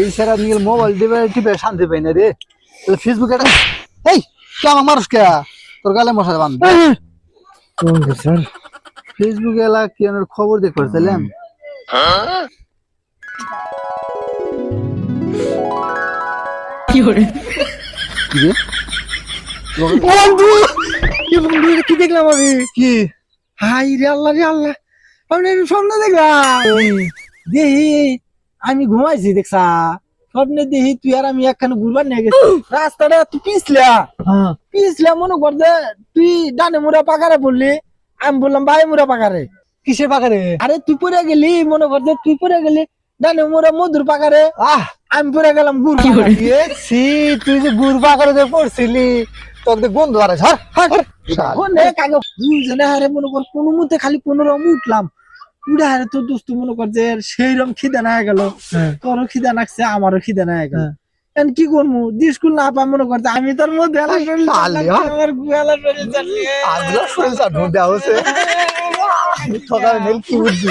এই সারা নিয়ে মোবাইল দিবে টিপে শান্তি পাই না রে। ফেসবুকে এই কেমন মানুষ কে? তোর গালে মশা বান্ধ স্যার? ফেসবুকে এলা কি খবর দেখতে পারছিলাম? কি রে? বন্ধু! কি বন্ধু কি দেখলাম আমি? কি? হাই রে আল্লাহ রে আল্লাহ। আমি একটু স্বপ্ন দেখলাম। দেহি আমি ঘুমাইছি দেখছা। স্বপ্নে দেহি তুই আর আমি একখানে ঘুরবার নিয়ে গেছি। রাস্তাটা তুই পিছলা। হ্যাঁ। পিছলা মনে কর যে তুই ডানে মুড়া পাকারে বললি আমি বললাম ভাই মুড়া পাকারে। কিসে পাকারে? আরে তুই পরে গেলি মনে কর যে তুই পরে গেলি। ডানে মুড়া মধুর পাকারে আহ! আমি পরে গেলাম গুড় এ ছি তুই যে গুড় পাকারে যে পড়ছিলি তোর তো গন্ধ ধর দুজনে হারে মনে কর কোনো মতে খালি কোনো রকম উঠলাম। উড়ে হারে তোর দোস্ত মনে কর যে সেই রকম খিদে না গেল। হ্যাঁ। তোরও খিদে নাকছে আমারও খিদে না গেল। হ্যাঁ। এখন কি করব? স্কুল না পা মনে করছে আমি তোর মধ্যে। আমার গুয়ালা শরীর চাটলে। আজকে শরীর চাটু দেওয়া হচ্ছে ঠকাবে নেই কি বুঝছি